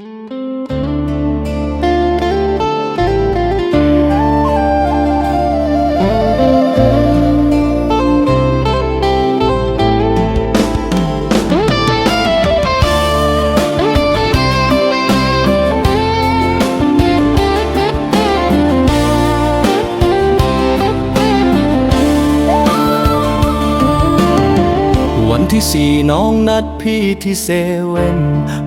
วั ที่สี่น้องนัดพี่ที่เซเว่น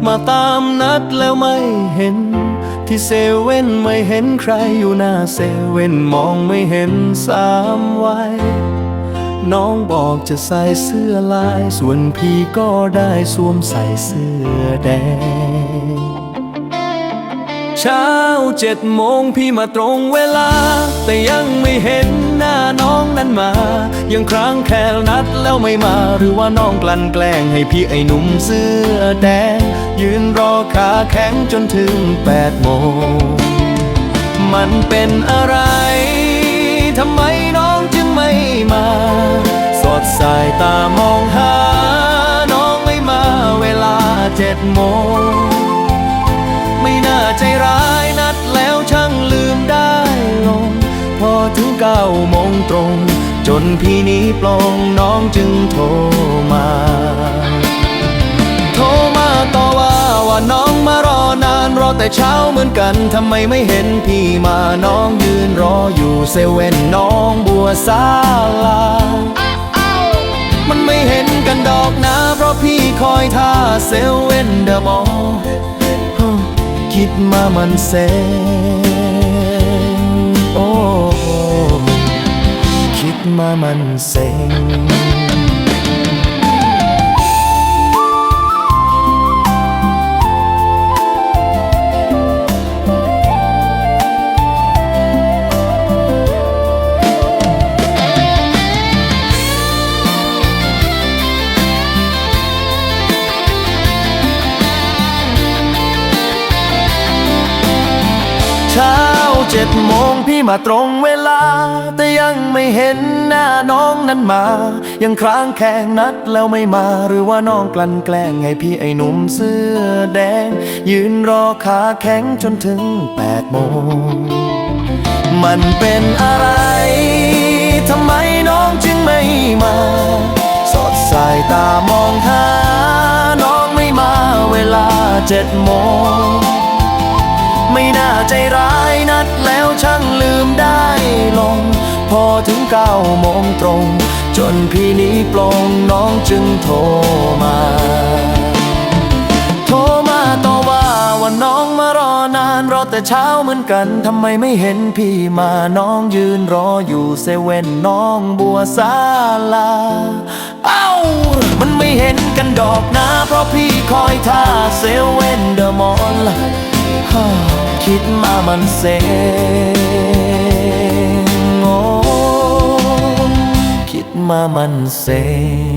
มาตามนัดแล้วไม่เห็น ที่เซเว่นไม่เห็นใครอยู่หน้าเซเว่นมองไม่เห็นสามวัยน้องบอกจะใส่เสื้อลาย ส่วนพี่ก็ได้สวมใส่เสื้อแดง เช้าเจ็ดโมงพี่มาตรงเวลา แต่ยังไม่เห็นหน้าน้องนั้นมา ยังครั้งแค่นัดแล้วไม่มา หรือว่าน้องกลั่นแกล้งให้พี่ไอ้หนุ่มเสื้อแดง ยืนรอขาแข็งจนถึงแปดโมง มันเป็นอะไรทำไมน้องจึงไม่มา สดสายตามองหา น้องไม่มาเวลาเจ็ดโมง ใจร้ายนัดแล้วช่างลืมได้ลง พอถึงเก้าโมงตรง จนพี่นี้ปลงน้องจึงโทรมา โทรมาต่อว่าว่าน้องมารอนานรอแต่เช้าเหมือนกันทำไมไม่เห็นพี่มาน้องยืนรออยู่เซเว่นน้องบัวซาลามันไม่เห็นกันดอกนะ เพราะพี่คอยท่าเซเว่นเดอะมอล คิดมามันเซโอ้คิดมามันเซ็ง เช้าเจ็ดโมงพี่มาตรงเวลา แต่ยังไม่เห็นหน้าน้องนั้นมา ยังค้างแข่งนัดแล้วไม่มา หรือว่าน้องกลั่นแกล้งให้พี่ไอ้หนุ่มเสื้อแดง ยืนรอขาแข็งจนถึงแปดโมง มันเป็นอะไรทำไมน้องจึงไม่มา สดสายตามองหา น้องไม่มาเวลาเจ็ดโมง ไม่น่าใจร้ายนัดแล้วช่างลืมได้ลง พอถึงเก้าโมงตรง จนพี่นี้ปลงน้องจึงโทรมา โทรมาต่อว่าว่าน้องมารอนานรอแต่เช้าเหมือนกันทำไมไม่เห็นพี่มาน้องยืนรออยู่เซเว่นน้องบัวซาลา เอ้า มันไม่เห็นกันดอกนะ เพราะพี่คอยท่าเซเว่นเดอะมอลล์ คิดมามันเซ็งโอ้คิดมามันเซ็ง